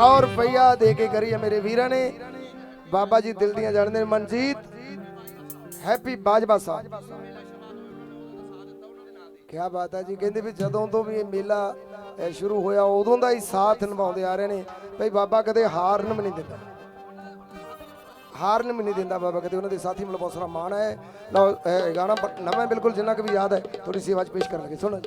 100 ਰੁਪਇਆ ਦੇ ਕੇ ਕਰੀ ਹੈ ਮੇਰੇ ਵੀਰਾਂ ਨੇ ਬਾਬਾ ਜੀ ਦਿਲ ਦੀਆਂ ਜਾਣਦੇ ਨੇ ਮਨਜੀਤ ਹੈਪੀ ਬਾਜਵਾ ਸਾਹਿਬ ਕੀ ਬਾਤ ਹੈ ਜੀ ਕਹਿੰਦੇ ਵੀ ਜਦੋਂ ਤੋਂ ਵੀ ਇਹ ਮੇਲਾ ਸ਼ੁਰੂ ਹੋਇਆ ਉਦੋਂ ਦਾ ਹੀ ਸਾਥ ਨਿਭਾਉਂਦੇ ਆ ਰਹੇ ਨੇ ਭਈ ਬਾਬਾ ਕਦੇ ਹਾਰਨ ਵੀ ਨਹੀਂ ਦਿੰਦਾ ਹਾਰਨ ਵੀ ਨਹੀਂ ਦਿੰਦਾ ਬਾਬਾ ਕਦੇ ਉਹਨਾਂ ਦੇ ਸਾਥੀ ਮਤਲਬ ਬਹੁਤ ਸਾਰਾ ਮਾਣ ਹੈ ਲਓ ਗਾਣਾ ਨਵਾਂ ਬਿਲਕੁਲ ਜਿੰਨਾ ਕੁ ਵੀ ਯਾਦ ਹੈ ਥੋੜੀ ਸੇਵਾ ਚ ਪੇਸ਼ ਕਰਨ ਲੱਗੇ ਸੁਣੋ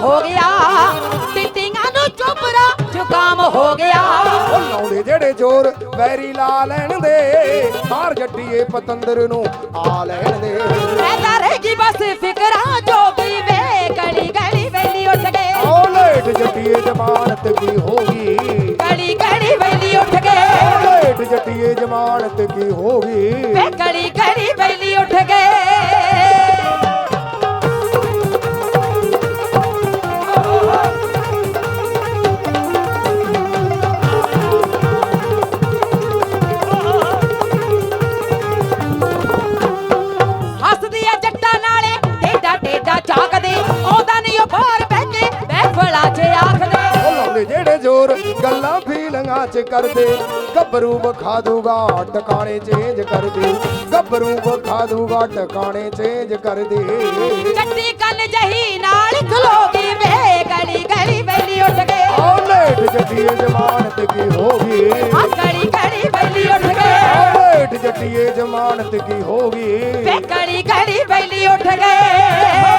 ਹੋ ਗਿਆ। ਟਿੱਟੀਆਂ ਨੂੰ ਚੁੱਪਰਾ ਜ਼ੁਕਾਮ ਹੋ ਗਿਆ। ਉਹ ਲਾਉਂਦੇ ਜਿਹੜੇ ਜ਼ੋਰ ਵੈਰੀ ਲਾ ਲੈਣ ਦੇ ਹਾਰ ਜੱਟੀਏ ਪਤੰਦਰ ਨੂੰ ਆ ਲੈਣ ਦੇ। ਐਦਾ ਰਹੇਗੀ ਬਸ ਫਿਕਰਾਂ ਜੋਗੀ ਵੇ ਗਲੀ ਗਲੀ ਵੇਲੀ ਉੱਠ ਗਏ ਓ ਲੇਟ ਜੱਟੀਏ ਜ਼ਮਾਨਤ ਕੀ ਹੋਗੀ ਗਲੀ ਗਲੀ ਵੇਲੀ ਉੱਠ ਗਏ ਲੇਟ ਜੱਟੀਏ ਜ਼ਮਾਨਤ ਕੀ ਹੋਗੀ ਵੇ ਗਲੀ ਜ਼ੋਰ ਗੱਲਾਂ ਫੀਲਿੰਗਾਂ ਚ ਕਰਦੇ। ਗੱਭਰੂ ਵਿਖਾ ਦੂਗਾ ਟਿਕਾਣੇ ਚੇਂਜ ਕਰਦੇ। ਗੱਭਰੂ ਵਿਖਾ ਦੂਗਾ ਟਿਕਾਣੇ ਚੇਂਜ ਕਰਦੇ। ਚੱਟੀ ਕੰਨ ਜਹੀ ਨਾਲ ਖਲੋਗੀ ਵੇ ਗਲੀ ਗਲੀ ਵੇਲੀ ਉੱਠ ਗਏ। ਓ ਲੇਟ ਜੱਟੀਏ ਜ਼ਮਾਨਤ ਕੀ ਹੋਗੀ ਆ ਗਲੀ ਗਲੀ ਵੇਲੀ ਉੱਠ ਓ ਗਏ ਲੇਟ ਜੱਟੀਏ ਜ਼ਮਾਨਤ ਕੀ ਹੋਗੀ ਵੇ ਗਲੀ ਗਲੀ ਵੇਲੀ ਉੱਠ ਗਏ।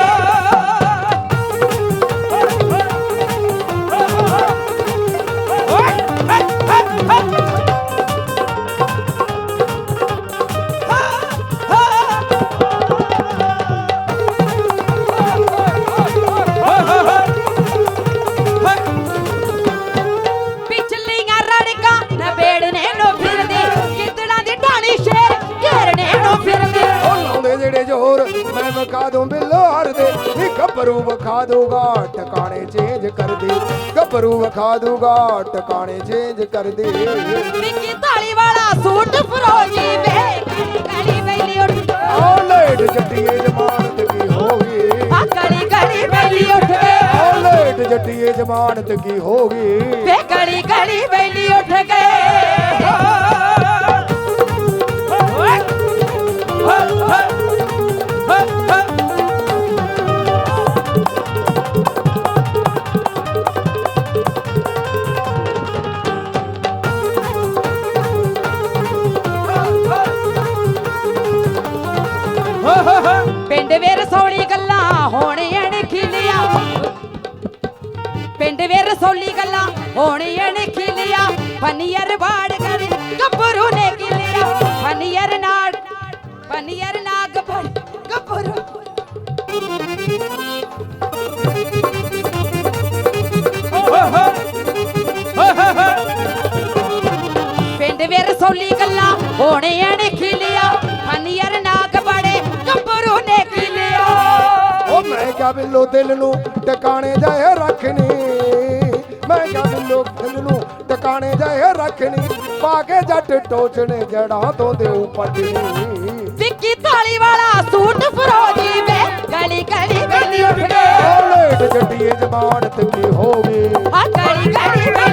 ਜ਼ੋਰ ਮੈਂ ਵਿਖਾ ਦੂੰ ਬਿੱਲੋ ਹਰਦੇ ਨੀ ਗੱਭਰੂ ਵਿਖਾ ਦੂਗਾ ਟਿਕਾਣੇ ਚੇਂਜ ਕਰਦੇ ਗੱਭਰੂ ਵਿਖਾ ਦੂਗਾ ਟਿਕਾਣੇ ਚੇਂਜ ਕਰਦੇ ਵਿੱਕੀ ਢਾਲੀ ਵਾਲਾ ਸੂਟ ਫਰੋਜੀ ਵੇ ਗਲੀ ਵੇਲੀ ਉੱਠ ਓ ਲੇਟ ਜੱਟੀਏ ਜ਼ਮਾਨਤ ਕੀ ਹੋਗੀ ਆ ਗਲੀ ਗਲੀ ਵੇਲੀ ਉੱਠ ਓ ਲੇਟ ਜੱਟੀਏ ਜ਼ਮਾਨਤ ਕੀ ਹੋਗੀ ਵੇ ਗਲੀ ਨੇ ਕਿਲਿਆ ਫਨੀਅਰ ਨਾੜ ਫਨੀਅਰ ਨਾਗ ਬੜ ਗੱਭਰੂ। ਪਿੰਡ ਵੇ ਰਸੌਲੀ ਗੱਲਾਂ ਹੋਣ ਅਣਖੀਲੀਆਂ ਫਨੀਅਰ ਨਾਗ ਬੜੇ ਗੱਭਰੂ ਨੇ ਮੈਂ ਕਿਹਾ ਬਿੱਲੋ ਦਿਲ ਨੂੰ ਟਿਕਾਣੇ ਜਾਏ ਰੱਖਣੀ। ਮੈਂ ਬਿੱਲੋ ਦਿਲ ਨੂੰ ਟਿਕਾਣੇ ਜਾਏ ਰੱਖਣੀ ਪਾ ਕੇ ਜੱਟ ਟੋਚਣੇ ਜੜਾਂ ਤੋਂ ਦੇਉ ਪੱਟਣੀ ਵਿੱਕੀ ਢਾਲੀ ਵਾਲਾ ਸੂਟ ਫਰੋਜੀ ਵੇ ਗਲੀ ਗਲੀ ਵੇਲੀ ਉੱਠ ਲੇਟ ਜੱਟੀਏ ਜ਼ਮਾਨਤ ਕੀ ਹੋਗੀ ਆ ਗਲੀ ਗਲੀ